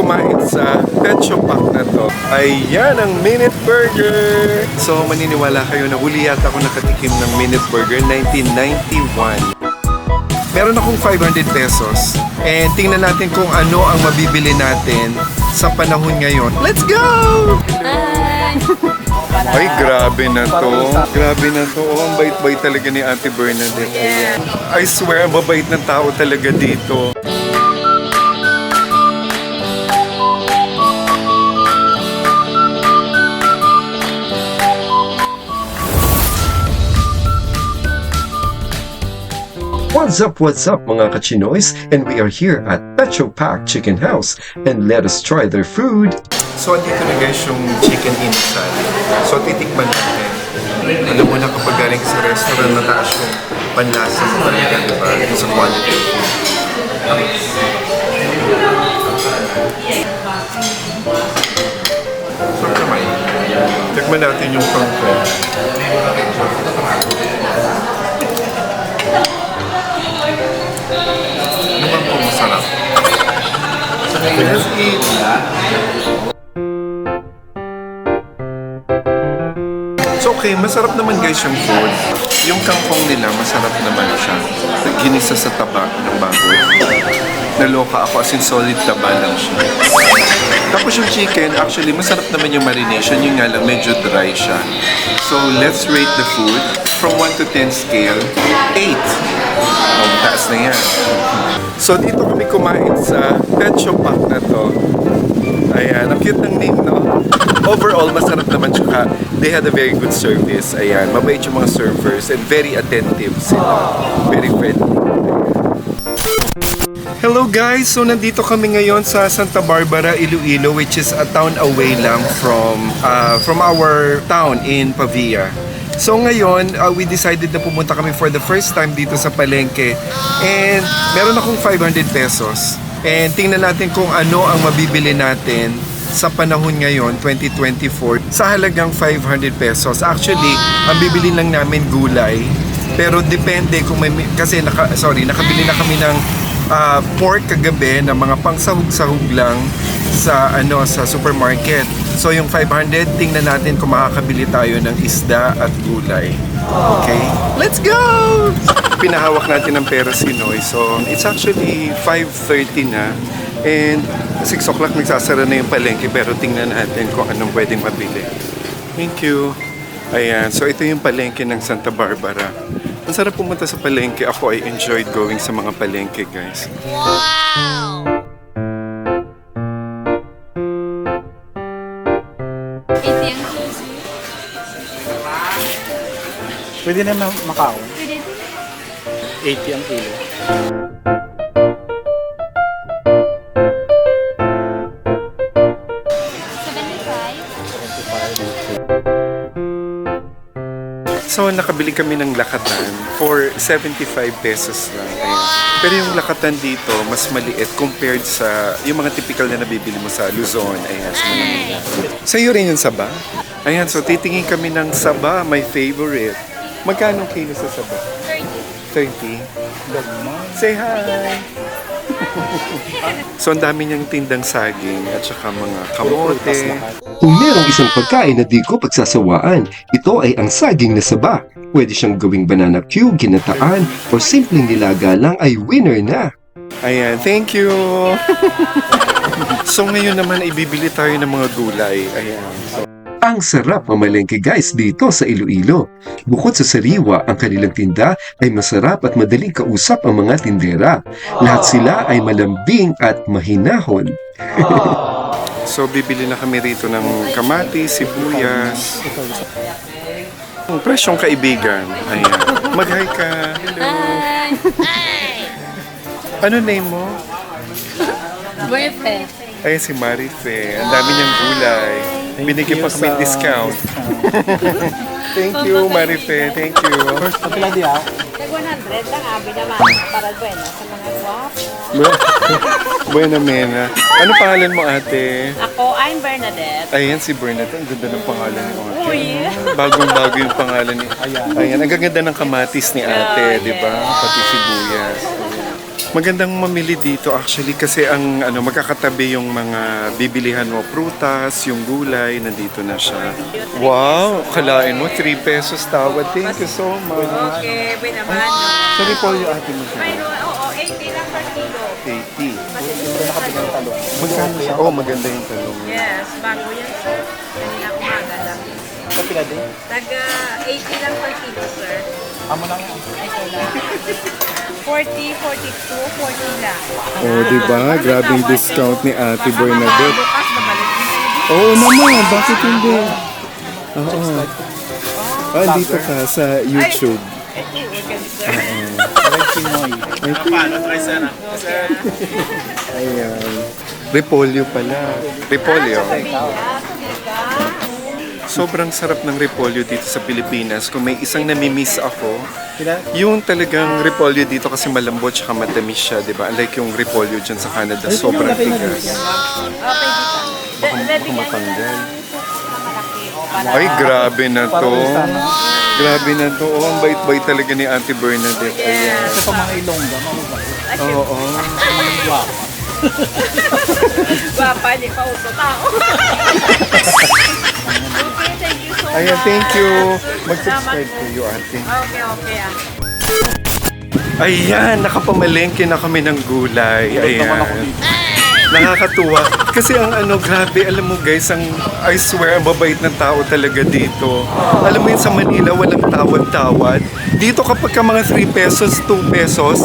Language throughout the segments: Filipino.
kumain sa Pet Shop Pack na to. Ayan ang Minute Burger! So maniniwala kayo na huli yata ako nakatikim ng Minute Burger 1991. Meron akong 500 pesos. And tingnan natin kung ano ang mabibili natin sa panahon ngayon. Let's go! Ay, grabe na to. Grabe na to. Oh, ang bait-bait talaga ni Ate Bernadette. Ayan. I swear, ang babait ng tao talaga dito. What's up, what's up mga kachinoys? And we are here at Petro Pack Chicken House and let us try their food. So, andito na guys yung chicken inside. So, titikman natin. Alam mo na kapag galing sa restaurant, mataas yung panlasa mo talaga, di ba? Sa quality. Sarap naman. Tikman natin yung kangkong. Let's eat. So okay, masarap naman guys yung food. Yung kangkong nila, masarap naman siya. Ginisa sa taba ng baboy. Naloka ako as in solid taba lang siya. Tapos yung chicken, actually masarap naman yung marination. Yung nga lang, medyo dry siya. So let's rate the food. From 1 to 10 scale, 8. Oh, taas na yan. So dito kami kumain sa pet shop pack na to. Ayan, ang cute ng name, no? Overall, masarap naman siya. They had a very good service. Ayan, mabait yung mga servers and very attentive sila. Very friendly. Hello guys! So nandito kami ngayon sa Santa Barbara, Iloilo which is a town away lang from uh, from our town in Pavia. So ngayon, uh, we decided na pumunta kami for the first time dito sa palengke. And meron akong 500 pesos. And tingnan natin kung ano ang mabibili natin sa panahon ngayon, 2024, sa halagang 500 pesos. Actually, ang bibili lang namin gulay. Pero depende kung may, kasi naka, sorry, nakabili na kami ng ah, pork kagabi na mga pangsahog-sahog lang sa ano sa supermarket. So yung 500, tingnan natin kung makakabili tayo ng isda at gulay. Okay? Let's go! Pinahawak natin ng pera si Noy. So it's actually 5.30 na. And 6 o'clock nagsasara na yung palengke pero tingnan natin kung anong pwedeng mabili. Thank you. Ayan, so ito yung palengke ng Santa Barbara. Ang sarap pumunta sa palengke. Ako ay enjoyed going sa mga palengke, guys. Cheese. Pwede na ma- Macau. Pwede 80 ang kilo. Nakabili kami ng lakatan for 75 pesos lang. Ayan. Pero yung lakatan dito, mas maliit compared sa yung mga typical na nabibili mo sa Luzon. Ayan, sa Manila. Sa iyo rin yung saba? Ayan, so titingin kami ng saba, my favorite. Magkano kilo sa saba? 30. 30? Say hi! So, ang dami niyang tindang saging at saka mga kamote. Kung merong isang pagkain na di ko pagsasawaan, ito ay ang saging na saba. Pwede siyang gawing banana cube, ginataan, o simpleng nilaga lang ay winner na. Ayan, thank you! so ngayon naman ibibili tayo ng mga gulay. Ayan. So, Ang sarap mamalengke guys dito sa Iloilo. Bukod sa sariwa, ang kanilang tinda ay masarap at madaling kausap ang mga tindera. Lahat sila ay malambing at mahinahon. so bibili na kami rito ng kamatis, sibuyas. Ang presyong kaibigan. Ayan. Mag-hi ka. Hello. Ano name mo? Boyfriend. Ay, si Marife. Ang dami niyang gulay. Binigyan pa kami sa discount. Thank you, Marife. Thank you. Ito lang di ah. Tag 100 lang, abi naman. Para bueno, sa mga guwapo. Buena Mena. Ano pangalan mo, ate? Ako, I'm Bernadette. Ayan, si Bernadette. Ang ganda ng pangalan ni ate. Uy! Bagong-bago yung pangalan ni Ayan. Ayan, ang ganda ng kamatis ni ate, Yeah, di ba? Pati sibuyas. Magandang mamili dito actually kasi ang ano magkakatabi yung mga bibilihan mo prutas, yung gulay, nandito na siya. Wow, kalain mo 3 pesos tawad. Thank you so much. Okay, may naman. Sorry po yung ate mo. Mayroon, oo, 80 lang per kilo. 80. Kasi dito sa talong. Magkano siya? Oh, maganda yung talong. Yes, bago yan, sir. Kanina umaga lang. Kapila din. Taga 80 lang per kilo, sir. Amo lang yan. Ito lang. 40, 42, 40 lang. Oh, di ba? Grabing discount ni Ate Bernadette. bukas na balik. Oo naman, bakit hindi? Oo. Ah, dito ka sa YouTube. Eh, oo, ganun, sir. Red Pinoy. Ayan. Repolyo pala. Repolyo. Bigas. Sobrang sarap ng repolyo dito sa Pilipinas. Kung may isang namimiss ako, yung talagang repolyo dito kasi malambot tsaka matamis siya, di ba? Unlike yung repolyo dyan sa Canada, sobrang tigas. Baka, matanggal. Ay, grabe na to. Grabe na to. Oh, ang bait-bait talaga ni Auntie Bernadette. Ayan. Ito pa mga ilongga, mababait. Oo. Oh, Wow. Gwapa, hindi pa uso tao. Ayan, thank you. Mag-subscribe po. kayo, ate. Okay, okay. Ah. Ayan, nakapamalengke na kami ng gulay. Ayan. Nakakatuwa. Kasi ang ano, grabe, alam mo guys, ang, I swear, ang babait ng tao talaga dito. Alam mo yun, sa Manila, walang tawad-tawad. Dito kapag ka mga 3 pesos, 2 pesos,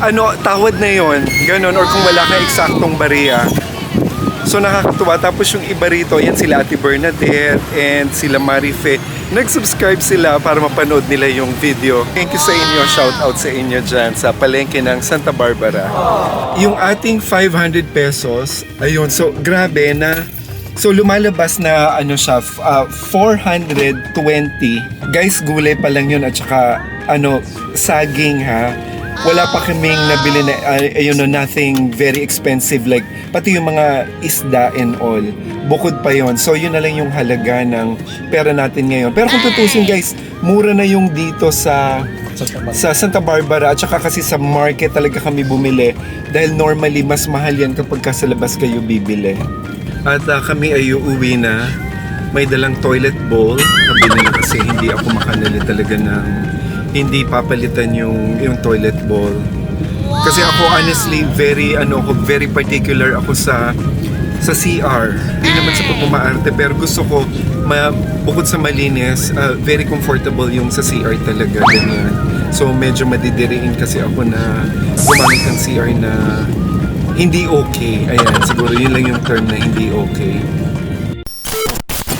ano, tawad na yon Ganon, or kung wala kang eksaktong bariya. So nakakatuwa. Tapos yung iba rito, yan sila Ate Bernadette and sila Marife. Nag-subscribe sila para mapanood nila yung video. Thank you sa inyo. Shout out sa inyo dyan sa palengke ng Santa Barbara. Yung ating 500 pesos, ayun, so grabe na So lumalabas na ano siya, f- ah, 420. Guys, gulay pa lang yun at saka ano, saging ha. Wala pa kaming nabili na, ah, ayun no, nothing very expensive like pati yung mga isda and all. Bukod pa yon So yun na lang yung halaga ng pera natin ngayon. Pero kung tutusin guys, mura na yung dito sa sa Santa Barbara at saka kasi sa market talaga kami bumili dahil normally mas mahal yan kapag ka sa labas kayo bibili. At ah, kami ay uuwi na. May dalang toilet bowl. Sabi kasi hindi ako makanali talaga ng hindi papalitan yung, yung toilet bowl. Kasi ako honestly very ano ako very particular ako sa sa CR. Hindi naman sa pagmamaarte pero gusto ko ma, bukod sa malinis, ah, very comfortable yung sa CR talaga ganyan. So medyo madidiriin kasi ako na gumamit ng CR na hindi okay. Ayan, siguro yun lang yung term na hindi okay.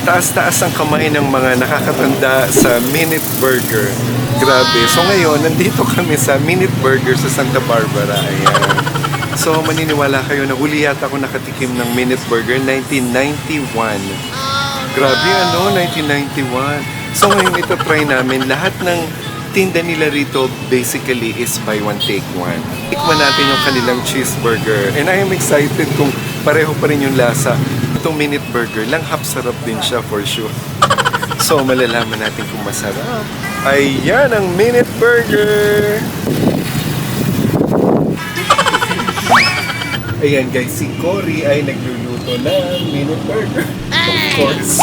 Taas-taas ang kamay ng mga nakakatanda sa Minute Burger. Grabe. So ngayon, nandito kami sa Minute Burger sa Santa Barbara. Ayan. So maniniwala kayo na huli yata ako nakatikim ng Minute Burger 1991. Grabe ano, 1991. So ngayon ito try namin. Lahat ng tinda nila rito basically is buy one take one. Tikman natin yung kanilang cheeseburger. And I am excited kung pareho pa rin yung lasa. Itong minute burger, langhap sarap din siya for sure. So malalaman natin kung masarap. Ayan ang minute burger! Ayan guys, si Cory ay nagluluto ng minute burger. Of course.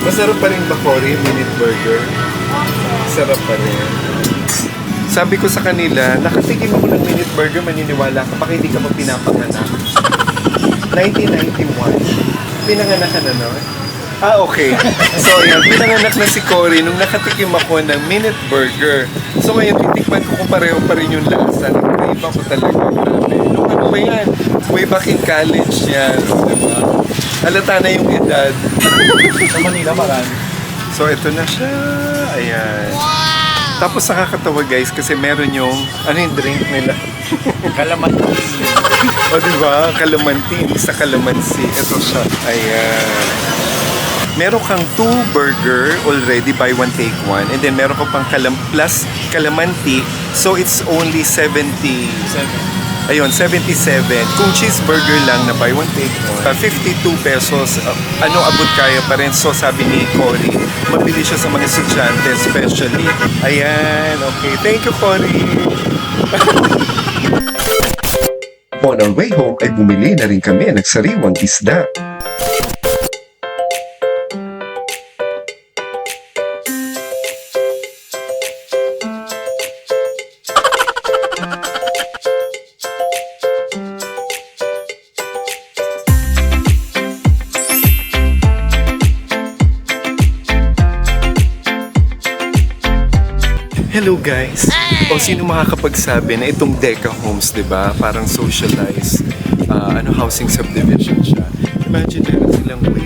Masarap pa rin ba Cory, minute burger? Sarap pa rin. Sabi ko sa kanila, nakatikim ako ng minute burger, maniniwala ka, baka hindi ka pa pinapanganak. 1991. Pinanganak ka na noon? Ah, okay. So, yun, pinanganak na si Cory nung nakatikim ako ng minute burger. So, ngayon, titikman ko kung pareho pa rin yung lasa. Nag-crave ako talaga. Grabe. Nung ano ba yan? Way back in college yan. Diba? Halata na yung edad. Sa Manila, marami. So, ito na siya. Ayan. Tapos nakakatawa guys kasi meron yung, ano yung drink nila? Kalaman. o diba? Kalamanti, hindi sa kalamansi. Ito siya. Ayan. Meron kang two burger already buy one take one and then meron ka pang kalam plus kalamanti so it's only 70 ayun 77 kung cheeseburger lang na buy one take uh, 52 pesos uh, ano abot kaya pa rin? So sabi ni Cory mabili siya sa mga estudyante especially. Ayan okay. Thank you Cory On our way home ay bumili na rin kami ng sariwang isda. Hello guys! O sino makakapagsabi na itong Deca Homes, di ba? Parang socialized ah, ano, housing subdivision siya. Imagine meron silang wakeboard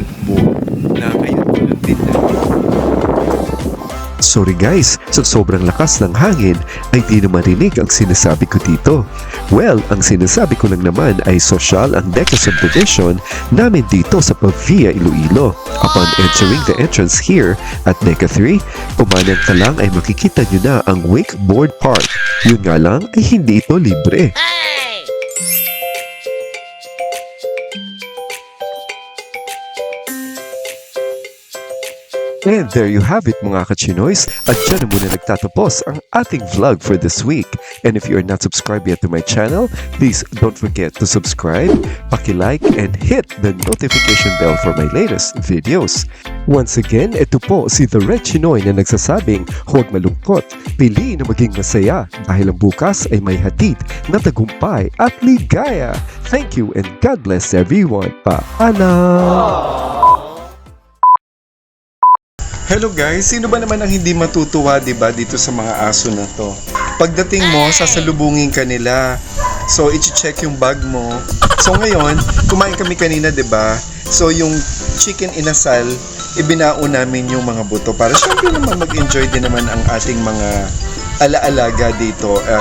Sorry guys, sa sobrang lakas ng hangin ay di na marinig ang sinasabi ko dito. Well, ang sinasabi ko lang naman ay social ang Deca Subdivision namin dito sa Pavia, Iloilo. Upon entering the entrance here at Deca 3, kumanan ka lang ay makikita nyo na ang Wakeboard Park. Yun nga lang ay hindi ito libre. And there you have it mga kachinoys. At dyan na muna nagtatapos ang ating vlog for this week. And if you are not subscribed yet to my channel, please don't forget to subscribe, paki-like, and hit the notification bell for my latest videos. Once again, ito po si The Red Chinoy na nagsasabing huwag malungkot, pili na maging masaya dahil ang bukas ay may hatid na tagumpay at ligaya. Thank you and God bless everyone. Paalam! Hello guys, sino ba naman ang hindi matutuwa 'di ba dito sa mga aso na 'to? Pagdating mo, sasalubungin ka nila. So, i-check yung bag mo. So ngayon, kumain kami kanina 'di ba? So yung chicken inasal, ibinao namin yung mga buto para syempre naman mag-enjoy din naman ang ating mga alaalaga dito. At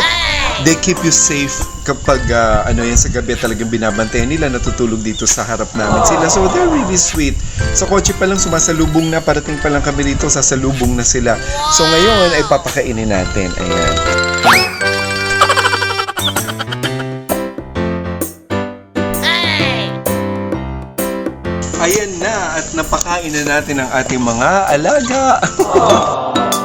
they keep you safe kapag ah, ano yan sa gabi talagang binabantayan nila natutulog dito sa harap namin sila. So they're really sweet. Sa kotse pa lang sumasalubong na, parating pa lang kami dito, sasalubong na sila. So ngayon ay papakainin natin. Ayan. Ayan na at napakain na natin ang ating mga alaga.